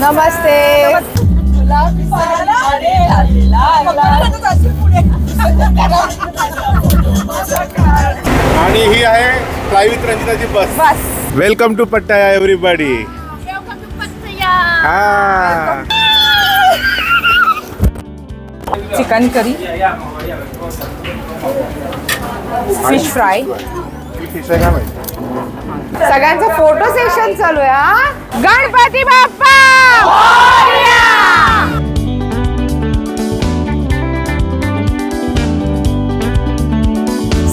नमस्ते. आणि ही आहे private रंजिताची bus. Bus. Welcome to Pattaya everybody chicken curry fish fry fish आहे का माहिती सगळ्यांचं फोटो सेशन चालू आहे हा? गणपती बाप्पा!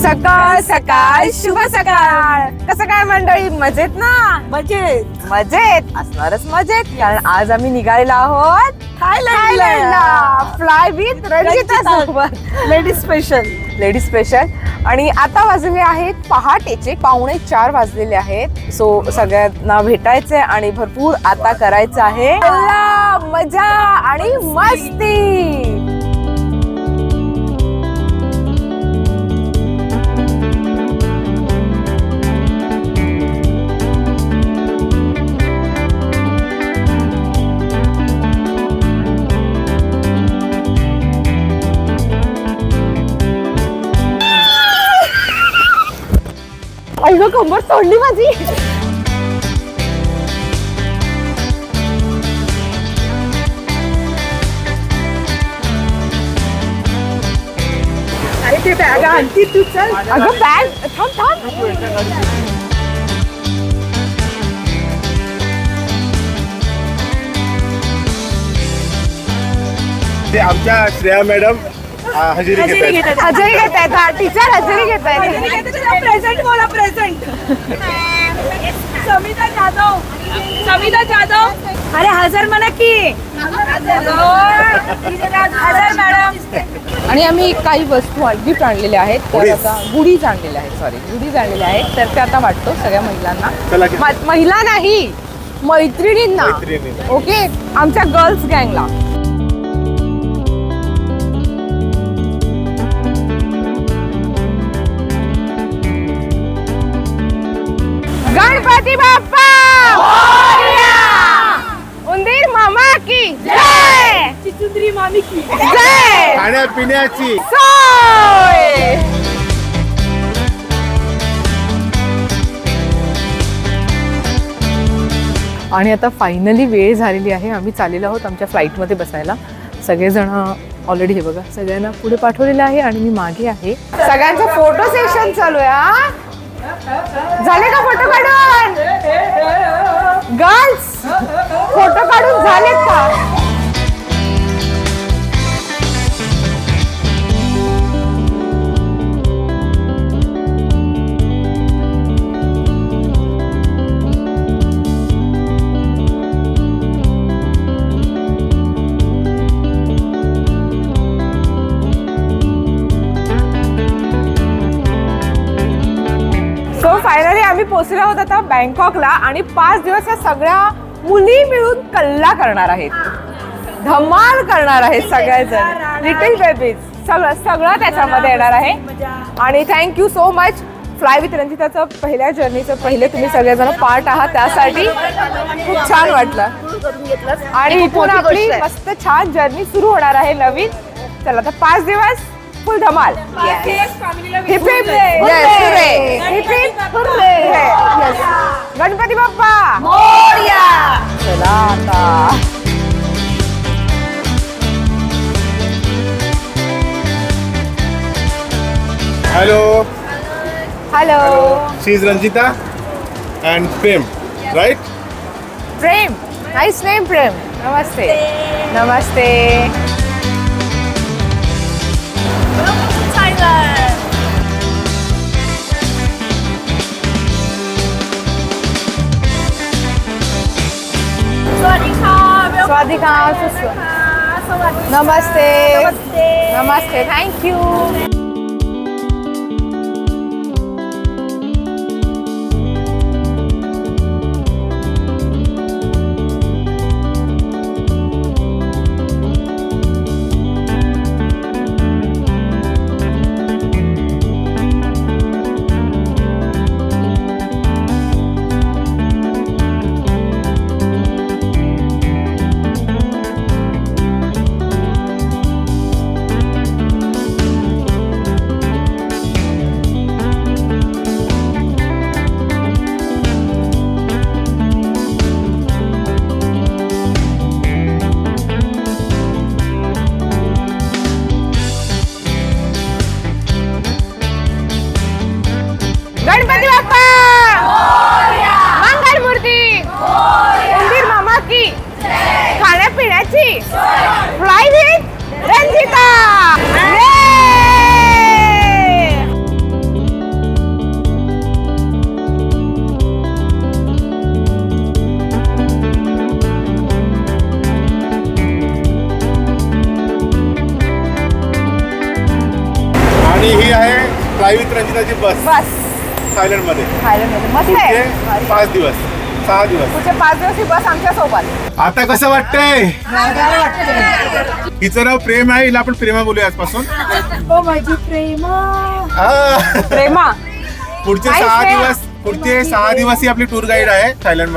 सकाळ सकाळ शुभ सकाळ. कसं काय मंडळी? मजेत ना? मजेत. मजेत. असणारच मजेत. कारण आज आम्ही निघालेलो आहोत थायलंडला. फ्लाय विथ रंजिता सोबत. Ladies special ladies special. आणि आता वाजलेले आहेत पहाटेचे पावणे चार वाजलेले आहेत. सो सगळ्यांना भेटायचंय आणि भरपूर आता करायचं आहे. मजा आणि मस्ती! ऐक कंबर सोडली माझी. अरे ते बॅग आणती तू चल. अगं बॅग थांब थांब. ते आमच्या श्रेया मॅडम हजेरी घेत आहेत हजेरी घेत आहेत टीचर हजेरी घेत आहेत प्रेझेंट बोला प्रेझेंट समिता जाधव. समिता जाधव. अरे हजर म्हणा की. हजर मॅडम. आणि आम्ही काही वस्तू गिफ्ट आणलेल्या आहेत. तर. आता गुढीज आणलेल्या आहेत सॉरी गुढीज आणलेल्या आहेत. तर ते आता वाटतो सगळ्या महिलांना. म- महिला नाही मैत्रिणींना. मैत्रिणींना. ओके आमच्या गर्ल्स गँगला की? जय चिचुंद्री मामी की. जय! खाण्यापिण्याची. सोय! आणि आता फायनली वेळ झालेली आहे. आम्ही चाललेलो आहोत आमच्या फ्लाईटमध्ये बसायला. सगळेजण ऑलरेडी हे बघा सगळ्यांना पुढे पाठवलेलं आहे आणि मी मागे आहे. सगळ्यांचं फोटो सेशन चालू आहे झालेत का? सो फायनली आम्ही पोहोचलो आहोत आता बँकॉकला आणि पाच दिवस या सगळ्या मुली मिळून कल्ला करणार आहेत. धमाल करणार आहेत सगळ्याजण. लिटिल बेबीज सगळं सगळं त्याच्यामध्ये येणार आहे. आणि thank you so much fly with रंजिताचं पहिल्या जर्नीचं पहिले तुम्ही सगळेजण पार्ट आहात त्यासाठी. खूप छान वाटलं. आणि इथून आपली मस्त छान जर्नी सुरू होणार आहे नवीन. चला तर पाच दिवस फुल धमाल. She is Ranjita and Prem, right? Prem. Nice name, Prem. Namaste. Namaste. Welcome to Thailand. Swadika. สวัสดีค่ะสวัสดี Namaste. Namaste. Namaste. Thank you. Ganpati Bappa! मंगल मूर्ती! मंदिर मामा की खाण्यापिण्याची फ्लाय विथ रंजिता! आणि ही आहे प्रायव्हेट रंजिताची बस. बस. थायलंडमध्ये थायलंडमध्ये. मस्त आहे. पुढचे पाच दिवस. सहा दिवस. पुढचे पाच दिवस ही बस आमच्यासोबत. आता कसं वाटतंय? हिचं नाव प्रेम आहे हिला आपण प्रेमा बोलूया आजपासून. हो माझी प्रेमा. हा. प्रेमा. पुढचे Hi, सहा. दिवस पुढचे सहा दिवस ही आपली टूर गाईड आहे थायलंड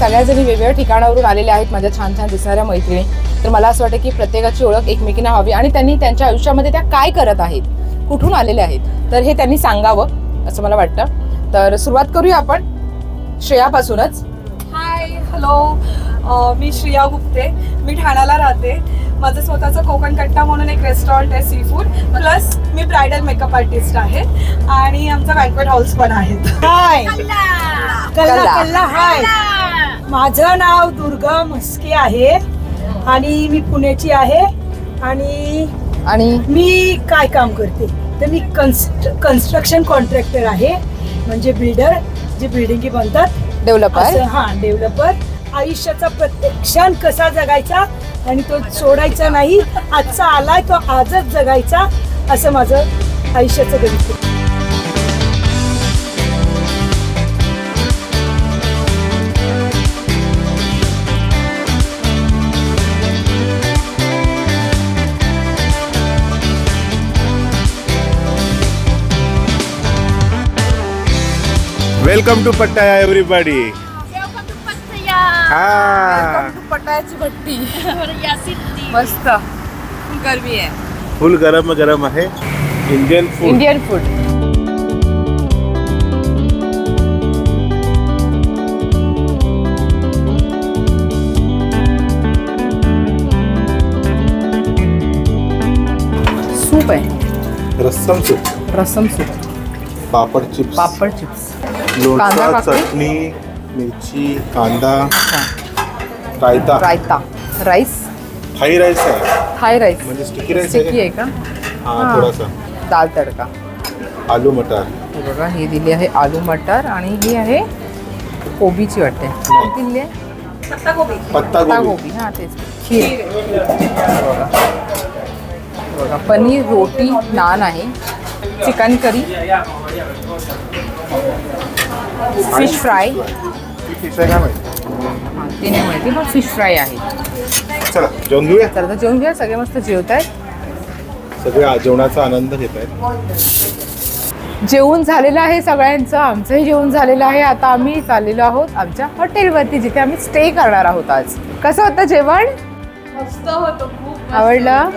सगळ्या जणी वेगवेगळ्या ठिकाणावरून आलेल्या आहेत माझ्या छान छान दिसणाऱ्या मैत्रिणी तर मला असं वाटतं की प्रत्येकाची ओळख एकमेकींना हवी आणि त्यांनी त्यांच्या आयुष्यामध्ये त्या काय करत आहेत कुठून आलेल्या आहेत तर हे त्यांनी सांगावं असं मला वाटतं. तर सुरुवात करूया आपण श्रेयापासूनच. हाय हॅलो मी श्रिया गुप्ते. मी ठाण्याला राहते. माझं स्वतःचं कोकण कट्टा म्हणून एक रेस्टॉरंट आहे सी फूड प्लस मी ब्रायडल मेकअप आर्टिस्ट आहे. आणि आमचा बँकवेट हॉल्स पण आहेत. हाय कल्ला. कल्ला कल्ला. हाय माझं नाव दुर्गा म्हस्के आहे. आणि मी पुण्याची आहे. आणि आणि? मी काय काम करते? तर मी कन्स्ट कन्स्ट्रक्शन कॉन्ट्रॅक्टर आहे. म्हणजे बिल्डर जे बिल्डिंगी बनतात. डेव्हलपर असं हा डेव्हलपर आयुष्याचा प्रत्येक क्षण कसा जगायचा? आणि तो सोडायचा नाही. आजचा आलाय तो आजच जगायचा. असं माझं आयुष्याचं गणित आहे. Welcome to Pattaya everybody welcome to Pattaya हा पटायची भट्टी. मस्त. गरमी आहे. फुल गरम गरम आहे. Indian food Indian food soup आहे. Rasam soup rasam soup papad chips papad chips कांदा लोणचं काकडी? चटणी मिरची कांदा raita. Raita. Rice Thai rice आहे. थाय राईस म्हणजे स्टिकी राईस स्टिकी आहे. आहे का? हा हा. थोडासा. दाल तडका. आलू मटार. हे बघा ही दिली आहे आलू मटर आणि ही आहे कोबीची वाटते दिली आहे? पत्ता गोबी पत्ता पत्ता गोबी गोबी हा तेच. खीर. बघा. बघा पनीर रोटी नान आहे. Chicken curry. Fish fry fish काय माहिती? हा, ते नाही माहिती पण फिश फ्राय आहे. चला जेवण घेऊया? तर आता घ्या सगळे मस्त जेवत आहेत सगळे जेवणाचा आनंद घेत आहेत जेवण झालेलं आहे सगळ्यांचं आमचंही जेवण झालेलं आहे. आता आम्ही चाललेलो आहोत आमच्या हॉटेलवरती जिथे आम्ही स्टे करणार आहोत आज. कसं होतं जेवण? मस्त होतो खूप आवडलं?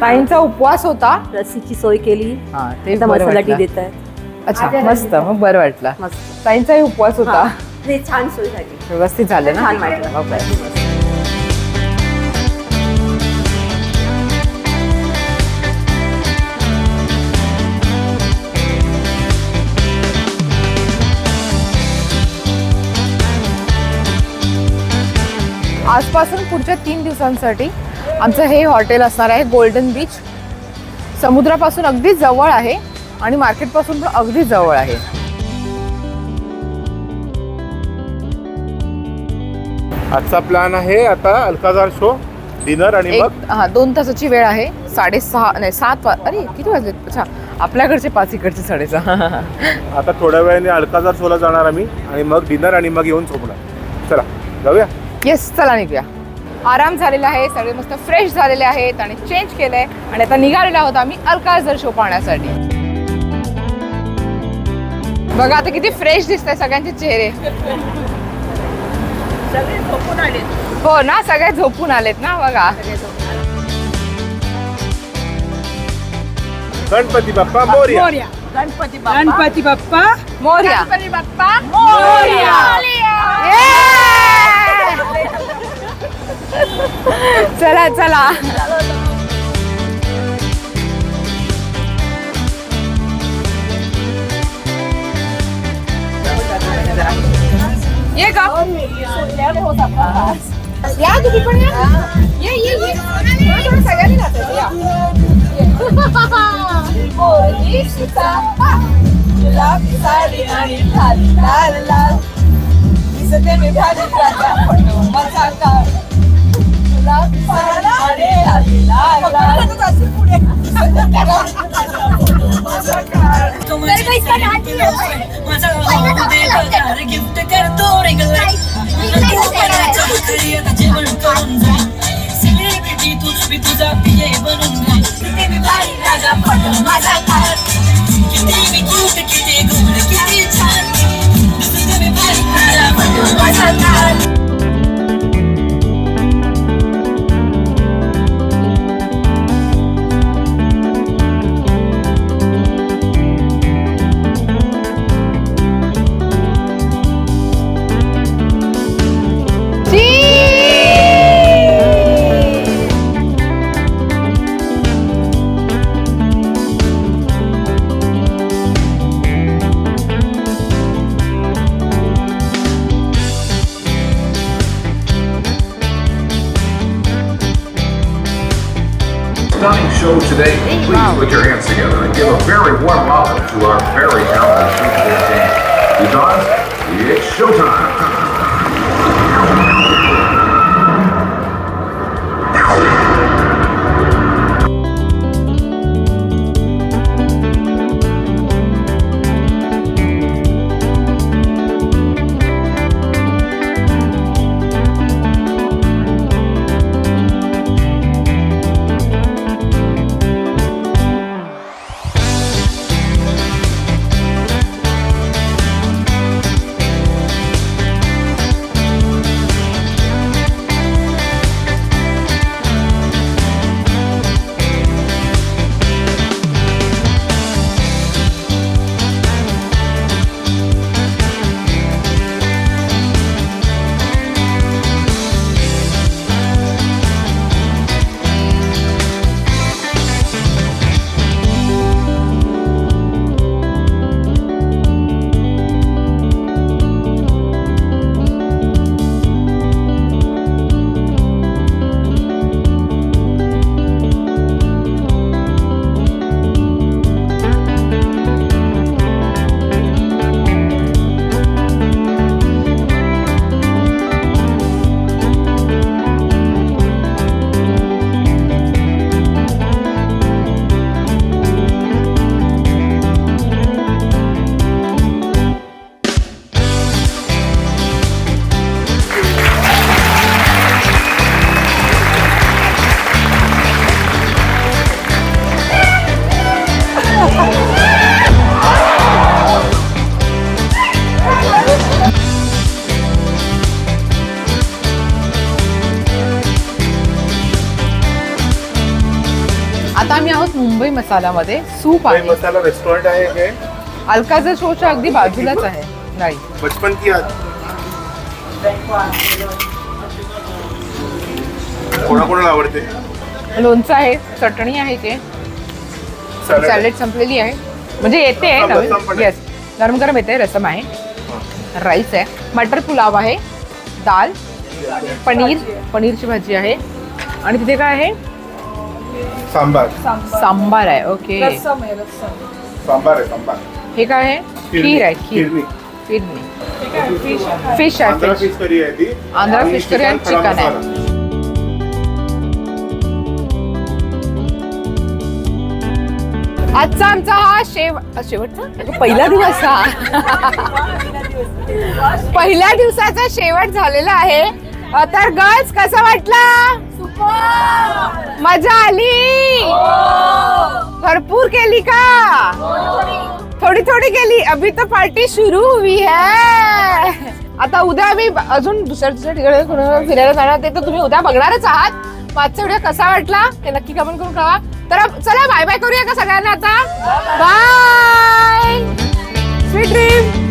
ताईंचा उपवास होता. लसीची सोय केली. हा ते मसाला. देत आहेत अच्छा मस्त मग बरं वाटलं. मस्त. ताईंचाही उपवास होता. छान सोय झाली. व्यवस्थित झालं ना? छान वाटलं. बरं. आजपासून पुढच्या तीन दिवसांसाठी आमचं हे हॉटेल असणार आहे गोल्डन बीच. समुद्रापासून अगदी जवळ आहे. आणि मार्केटपासून पण अगदी जवळ आहे. आजचा प्लॅन आहे आता अल्काजार शो डिनर आणि एक मग? हा दोन तासाची वेळ आहे साडेसहा नाही सात वा अरे किती वाजले अच्छा आपल्याकडचे पाच इकडचे साडेसहा. आता थोड्या वेळाने अल्काजार शोला जाणार आम्ही आणि मग डिनर आणि मग येऊन झोपणार. चला जाऊया. येस चला निघूया. आराम झालेला आहे सगळे मस्त फ्रेश झालेले आहेत आणि चेंज केलंय. आणि आता निघालेलो आहोत आम्ही अलकाजर शो पाहण्यासाठी. बघा आता किती फ्रेश दिसत सगळ्यांचे चेहरे. सगळे झोपून आले हो ना सगळे झोपून आलेत ना बघा. गणपती बाप्पा मोर्या. गणपती बाप्पा. गणपती बाप्पा. मोर्या. गणपती बाप्पा. चला चला. ये का या तुम्ही पण या. ये ये ये. थोडं थोडं सगळ्यांनी नाचायचं या. मोरनी सीता, गुलाबी साडी आणि लाल लाल लाल. दिसते मी भारी राजा फोटो माझा काळ तुला पाहायला लागला. पुढे. गिफ्ट करतो जेवण करून जाईल तुझ मी तुझा पिये बनून जाईल किती मी भारी राजा माझा कार किती मी क्यूट किती गोड show today. Please put your hands together and give a very warm welcome to our very talented Super team. Because it's showtime. Mumbai मसालामध्ये soup आहे. मसाला रेस्टॉरंट आहे हे. शोच्या अगदी बाजूलाच आहे. राईट बचपन की याद कोणाकोणाला आवडते? लोणचं आहे चटणी आहे ते. सॅलड सॅलेड संपलेली आहे. म्हणजे येते आहे रसम पण नवीन आहे. येस गरम गरम येते रसम आहे. राईस आहे. मटर पुलाव आहे. दाल. पनीर. पनीरची भाजी आहे. आणि तिथे काय आहे? सांबार. सांबार. आहे ओके. रस्सम आहे रस्सम सांबार आहे सांबार. हे काय आहे? खीर आहे खीर. फिरणी फिश आहे? आंध्रा फिश फिश करी आहे ती. आंध्रा आणि fish curry आणि खडा chicken आहे. मसाला. आजचा आमचा हा शेव शेवटचा? अगं, पहिला दिवस हा. पहिल्या दिवसाचा शेवट झालेला आहे. अ, तर गर्ल्स कसं वाटलं? मजा आली. भरपूर केली का? थोडी थोडी केली. अभी तो पार्टी सुरू हुई है. आता उद्या आम्ही अजून दुसऱ्या दुसऱ्या ठिकाणी कुणाला फिरायला जाणार ते तर तुम्ही उद्या बघणारच आहात. मागचा व्हिडिओ कसा वाटला ते नक्की कमेंट करून कळवा. तर चला बाय बाय करूया का सगळ्यांना आता? Bye sweet dream